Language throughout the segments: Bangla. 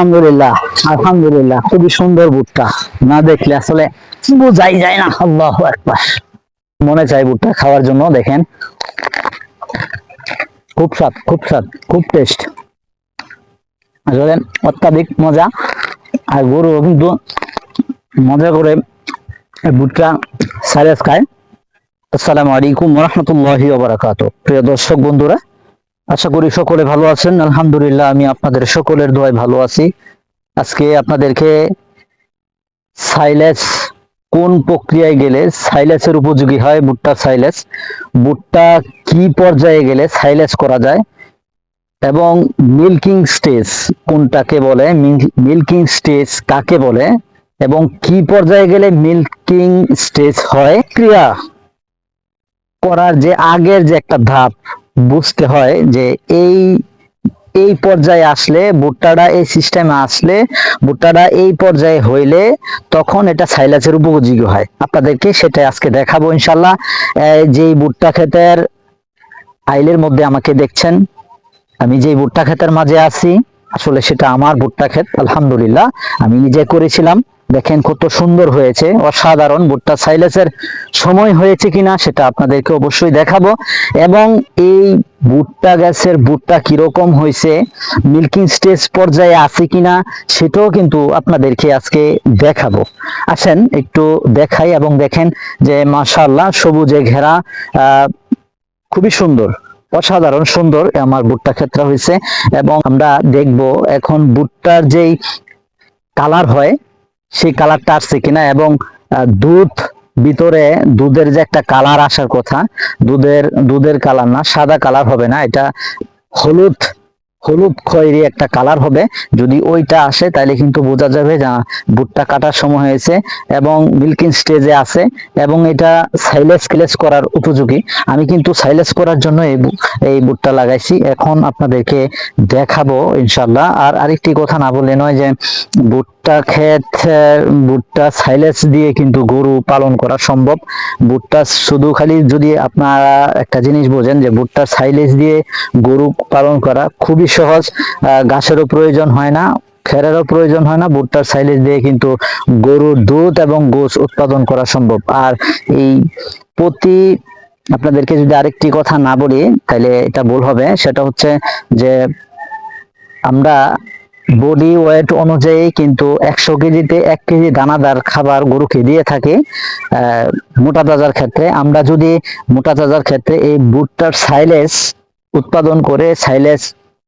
আলহামদুলিল্লাহ আলহামদুলিল্লাহ, খুবই সুন্দর ভুট্টা না দেখলে আসলে বোঝাই যায় না, আল্লাহ একবার মনে চাই ভুট্টা খাওয়ার জন্য, দেখেন। খুব স্বাদ খুব স্বাদ, খুব টেস্ট আসলে অত্যাধিক মজা, আর গরু কিন্তু মজা করে ভুট্টা সাইলেস খায়। আসসালামু আলাইকুম রহমতুল্লাহি ওবরাকাত প্রিয় দর্শক, বন্ধুরা আশা করি সকলে ভালো আছেন। আলহামদুলিল্লাহ, আমি আপনাদের সকলের দোয়ায় ভালো আছি। আজকে আপনাদেরকে সাইলেস কোন প্রক্রিয়ায় গেলে সাইলেসের উপযোগী হয়? ভুট্টা সাইলেস। ভুট্টা কি পর্যায়ে গেলে সাইলেস করা যায়? এবং মিল্কিং স্টেজ কোনটাকে বলে? মিল্কিং স্টেজ কাকে বলে? এবং কি পর্যায়ে গেলে মিল্কিং স্টেজ হয়? ক্রিয়া করার যে আগের যে একটা ধাপ বুঝতে হয় যে এই এই পর্যায়ে আসলে ভুট্টাটা এই সিস্টেমে আসলে ভুট্টাটা এই পর্যায়ে হইলে তখন এটা সাইলাসের উপযোগী হয়। আপনাদেরকে সেটা আজকে দেখাবো ইনশাল্লাহ যেই ভুট্টা ক্ষেতের আইলের মধ্যে আমাকে দেখছেন, আমি যেই ভুট্টা ক্ষেতের মাঝে আছি, আসলে সেটা আমার ভুট্টা ক্ষেত, আলহামদুলিল্লাহ, আমি নিজে করেছিলাম। দেখেন কত সুন্দর হয়েছে, অসাধারণ। ভুট্টা সাইলেসের সময় হয়েছে কিনা সেটা আপনাদেরকে অবশ্যই দেখাবো। এবং এই ভুট্টা গাছের ভুট্টা কীরকম হয়েছে, মিল্কিং স্টেজ পর্যায়ে আছে কিনা সেটাও কিন্তু আপনাদেরকে আজকে দেখাবো। আসেন, একটু দেখাই এবং দেখেন যে মাশাআল্লাহ সবুজে ঘেরা খুবই সুন্দর, অসাধারণ সুন্দর আমার ভুট্টা ক্ষেত্র হয়েছে। এবং আমরা দেখব এখন ভুট্টার যেই কালার হয় সেই কালারটা আসছে কিনা এবং দুধ ভিতরে, দুধের যে একটা কালার আসার কথা, দুধের দুধের কালার না, সাদা কালার হবে না, এটা হলুদ হলুদ খয়েরি একটা কালার হবে। যদি ওইটা আসে তাহলে কিন্তু বোঝা যাবে যে ভুট্টা কাটার সময় হয়েছে এবং মিল্কিং স্টেজে আছে এবং এটা সাইলেস ক্লেস করার উপযোগী। আমি কিন্তু সাইলেস করার জন্য এই এই ভুট্টা লাগাইছি। এখন আপনাদেরকে দেখাবো ইনশাল্লাহ আর আরেকটি কথা না বললে নয় যে ভুট্টা ক্ষেত ভুট্টা সাইলেস দিয়ে কিন্তু গরু পালন করা সম্ভব। ভুট্টা শুধু খালি যদি আপনারা একটা জিনিস বোঝেন যে ভুট্টা সাইলেস দিয়ে গরু পালন করা খুবই সহজ ঘাসেরও প্রয়োজন হয় না, খেরেরও প্রয়োজন হয় না। ভুট্টার সাইলেজ দিয়ে কিন্তু গরুর দুধ এবং গোস উৎপাদন করা সম্ভব। আর এই প্রতি আপনাদেরকে যদি আরেকটি কথা না বলি, তাহলে এটা ভুল হবে। সেটা হচ্ছে যে আমরা বডি ওয়েট অনুযায়ী কিন্তু একশো কেজিতে এক কেজি দানাদার খাবার গরুকে দিয়ে থাকে মোটা তাজার ক্ষেত্রে। আমরা যদি মোটা তাজার ক্ষেত্রে এই বুটটার সাইলেস উৎপাদন করে সাইলেস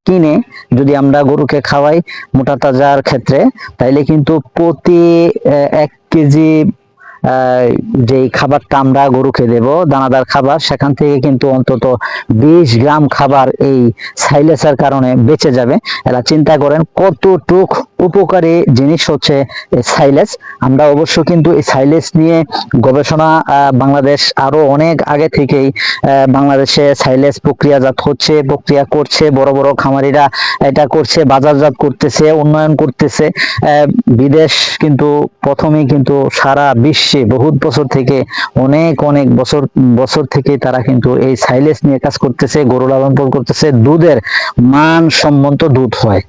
কিনে যদি আমরা গরুকে খাওয়াই মোটা তাজার ক্ষেত্রে, তাইলে কিন্তু প্রতি এক কেজি যেই খাবারটা আমরা গরুকে দেব, দানাদার খাবার, সেখান থেকে কিন্তু অন্তত বিশ গ্রাম খাবার এই সাইলেসের কারণে বেঁচে যাবে। এরা চিন্তা করেন কতটুক উপকারী জিনিস হচ্ছে সাইলেস আমরা অবশ্য কিন্তু এই সাইলেস নিয়ে গবেষণা বাংলাদেশ আরও অনেক আগে থেকেই বাংলাদেশে সাইলেস প্রক্রিয়াজাত হচ্ছে, প্রক্রিয়া করছে, বড় বড় খামারিরা এটা করছে, বাজারজাত করতেছে, উন্নয়ন করতেছে। বিদেশ কিন্তু প্রথমেই কিন্তু সারা বিশ্বে বহুত বছর থেকে, অনেক অনেক বছর বছর থেকে তারা কিন্তু এই সাইলেস নিয়ে কাজ করতেছে, গরু লালন পালন করতেছে। দুধের মানসম্মত দুধ হয়।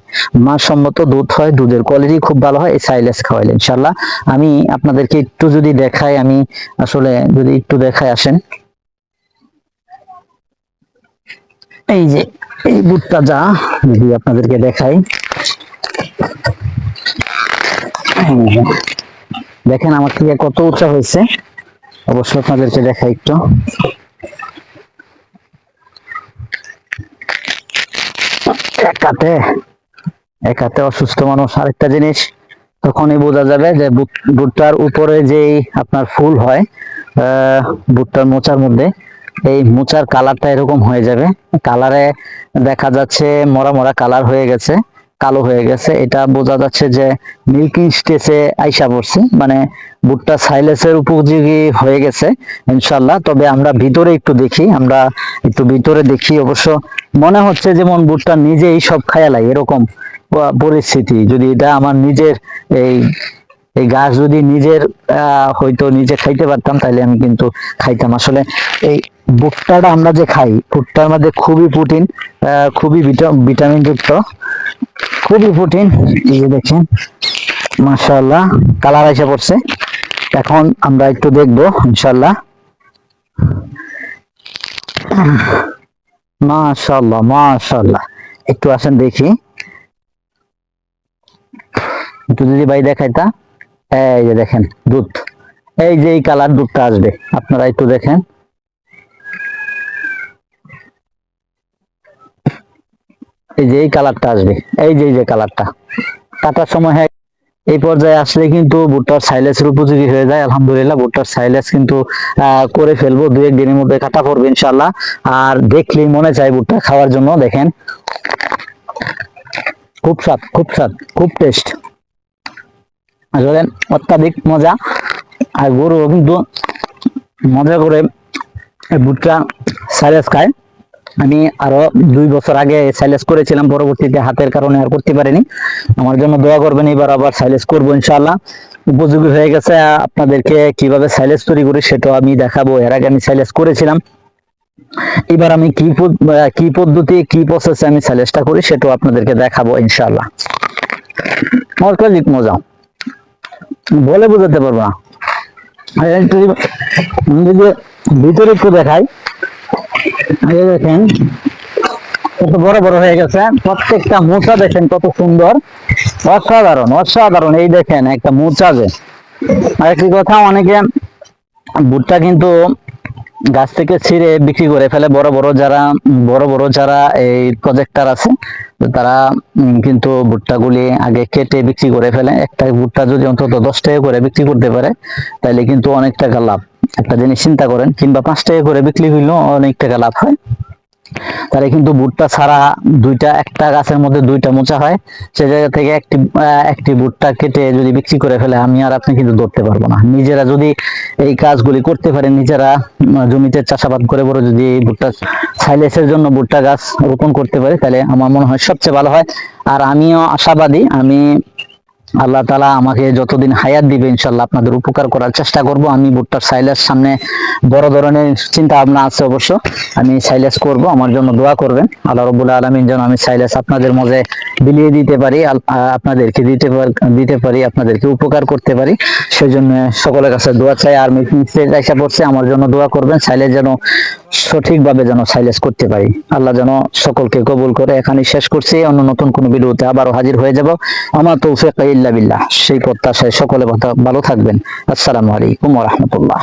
মানসম্মত দুধ হয় দুধের কোয়ালিটি খুব ভালো হয়, এই সাইলেস খাওয়াইলে ইনশাল্লাহ আমি আপনাদেরকে একটু যদি দেখাই, আমি আসলে যদি একটু দেখাই আসেন। এই যে, এই বুটটা যা, যদি আপনাদেরকে দেখাই। দেখেন আমার থেকে কত উঁচা হয়েছে। অবশ্যই আপনাদেরকে দেখাই একটু। একাতে একাতে অসুস্থ মানুষ আরেকটা জিনিস, তখনই বোঝা যাবে যে ভুট- ভুট্টার উপরে যেই আপনার ফুল হয় ভুট্টার মোচার মধ্যে, এই মোচার কালারটা এরকম হয়ে যাবে। কালারে দেখা যাচ্ছে মরা মরা কালার হয়ে গেছে, কালো হয়ে গেছে। এটা বোঝা যাচ্ছে যে মিল্কিং স্টেজে আইসা পড়ছে মানে ভুট্টা সাইলেসের উপযোগী হয়ে গেছে ইনশাল্লাহ তবে আমরা ভিতরে একটু দেখি, আমরা একটু ভিতরে দেখি। অবশ্য মনে হচ্ছে যেমন ভুট্টা নিজেই সব খায়ালাই এরকম পরিস্থিতি। যদি এটা আমার নিজের এই এই গাছ যদি নিজের আহ, হয়তো নিজে খাইতে পারতাম তাহলে আমি কিন্তু খাইতাম। আসলে এই ভুট্টাটা আমরা যে খাই ভুট্টার মধ্যে খুবই প্রোটিন খুবই ভিটামিন যুক্ত খুবই কঠিন এই যে দেখেন মাশাআল্লাহ কালার এসে পড়ছে। এখন আমরা একটু দেখব ইনশাআল্লাহ। মাশাআল্লাহ মাশাআল্লাহ। একটু আসেন দেখি। একটু যদি ভাই দেখাইতা এই যে দেখেন, দুধ। এই যে এই কালার দুধটা আসবে, আপনারা একটু দেখেন। এই যে এই কালারটা আসবে, এই যে এই যে কালারটা। কাটার সময় হ্যাঁ এই পর্যায়ে আসলে কিন্তু ভুট্টার সাইলেসের উপযোগী হয়ে যায়, আলহামদুলিল্লাহ। ভুট্টার সাইলেস কিন্তু করে ফেলব দু এক দিনের মধ্যে কাটা পড়বে ইনশাল্লাহ আর দেখলেই মনে চায় ভুট্টা খাওয়ার জন্য, দেখেন। খুব স্বাদ খুব স্বাদ, খুব টেস্ট আসলে অত্যাধিক মজা আর গরু কিন্তু মজা করে ভুট্টা সাইলেস খায়। আমি আরও দুই বছর আগে সাইলেস করেছিলাম, পরবর্তীতে হাতের কারণে আর করতে পারিনি। আমার জন্য দোয়া করবেন, এবার আবার সাইলেস করব ইনশাআল্লাহ। উপযোগী হয়ে গেছে, আপনাদেরকে কীভাবে সাইলেস তৈরি করি সেটাও আমি দেখাবো। এর আগে আমি সাইলেস করেছিলাম। এবার আমি কি কি পদ্ধতি, কি প্রসেসে আমি সাইলেসটা করি সেটাও আপনাদেরকে দেখাবো ইনশাআল্লাহ। অত্যাধিক মজা। বলে বোঝাতে পারব। না যদি ভিতরে একটু দেখাই। দেখেন, কত বড় বড় হয়ে গেছে। প্রত্যেকটা মোচা দেখেন কত সুন্দর। অসাধারণ অসাধারণ। এই দেখেন একটা মোচা যে। আর একটি কথা, অনেকে ভুট্টা কিন্তু গাছ থেকে ছিঁড়ে বিক্রি করে ফেলে। বড় বড় যারা, বড় বড় যারা এই প্রজেক্টার আছে, তারা কিন্তু ভুট্টাগুলি আগে কেটে বিক্রি করে ফেলে। একটা ভুট্টা যদি অন্তত দশ টাকা করে বিক্রি করতে পারে তাহলে কিন্তু অনেক টাকা লাভ। একটা জিনিস চিন্তা করেন, কিংবা পাঁচ টাকা করে বিক্রি হইলেও অনেক টাকা লাভ হয়। তাহলে কিন্তু ভুট্টা ছাড়া দুইটা, একটা গাছের মধ্যে দুইটা মোচা হয়। সে জায়গা থেকে একটি একটি ভুট্টা কেটে যদি বিক্রি করে ফেলে, আমি আর আপনি কিন্তু ধরতে পারব না। নিজেরা যদি এই কাজগুলি করতে পারে, নিজেরা জমিতে চাষাবাদ করে বড় যদি ভুট্টা সাইলেসের জন্য ভুট্টা গাছ রোপণ করতে পারে, তাহলে আমার মনে হয় সবচেয়ে ভালো হয়। আর আমিও আশাবাদী, আমি আল্লাহ তালা আমাকে যতদিন হায়াত দিবে ইনশাল্লাহ আপনাদের উপকার করার চেষ্টা করব। আমি ভুট্টার সাইলাস সামনে বড় ধরনের চিন্তা ভাবনা আছে অবশ্য। আমি সাইলেস করব, আমার জন্য দোয়া করবেন। আল্লাহ রবুল্লা আলমিন যেন আমি সাইলেস আপনাদের মাঝে বিলিয়ে দিতে পারি আপনাদেরকে দিতে দিতে পারি, আপনাদেরকে উপকার করতে পারি। সেই জন্য সকলের কাছে দোয়া চাই। আর মিটিং এসে পড়ছে, আমার জন্য দোয়া করবেন। সাইলেস যেন সঠিকভাবে যেন সাইলেস করতে পারি। আল্লাহ যেন সকলকে কবুল করে। এখানে শেষ করছি। অন্য নতুন কোনো বিরুদ্ধে আবারও হাজির হয়ে যাব। আমার তৌফিক ইল্লা বিল্লাহ। সেই প্রত্যাশায় সকলে ভালো থাকবেন। আসসালামু আলাইকুম রহমতুল্লাহ।